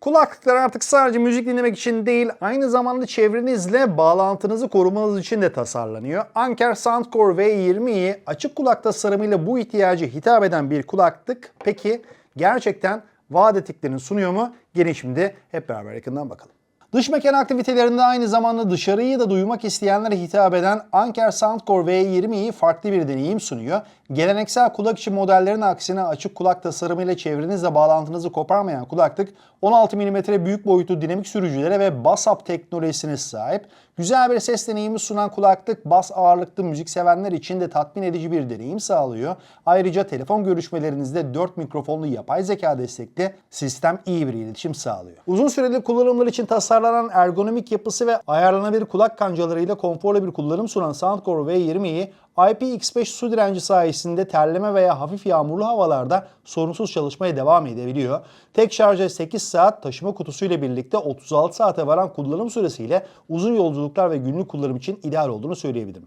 Kulaklıklar artık sadece müzik dinlemek için değil, aynı zamanda çevrenizle bağlantınızı korumanız için de tasarlanıyor. Anker Soundcore V20i açık kulak tasarımıyla bu ihtiyacı hitap eden bir kulaklık. Peki gerçekten vaat ettiklerini sunuyor mu? Gelin şimdi hep beraber yakından bakalım. Dış mekan aktivitelerinde aynı zamanda dışarıyı da duymak isteyenlere hitap eden Anker Soundcore V20i farklı bir deneyim sunuyor. Geleneksel kulak içi modellerin aksine açık kulak tasarımıyla çevrenizle bağlantınızı koparmayan kulaklık 16 mm büyük boyutlu dinamik sürücülere ve bass-up teknolojisine sahip. Güzel bir ses deneyimi sunan kulaklık bas ağırlıklı müzik sevenler için de tatmin edici bir deneyim sağlıyor. Ayrıca telefon görüşmelerinizde 4 mikrofonlu yapay zeka destekli sistem iyi bir iletişim sağlıyor. Uzun süreli kullanımlar için tasarlanan ergonomik yapısı ve ayarlanabilir kulak kancalarıyla konforlu bir kullanım sunan Soundcore V20'yi IPX5 su direnci sayesinde terleme veya hafif yağmurlu havalarda sorunsuz çalışmaya devam edebiliyor. Tek şarja 8 saat taşıma kutusuyla birlikte 36 saate varan kullanım süresiyle uzun yolculuklar ve günlük kullanım için ideal olduğunu söyleyebilirim.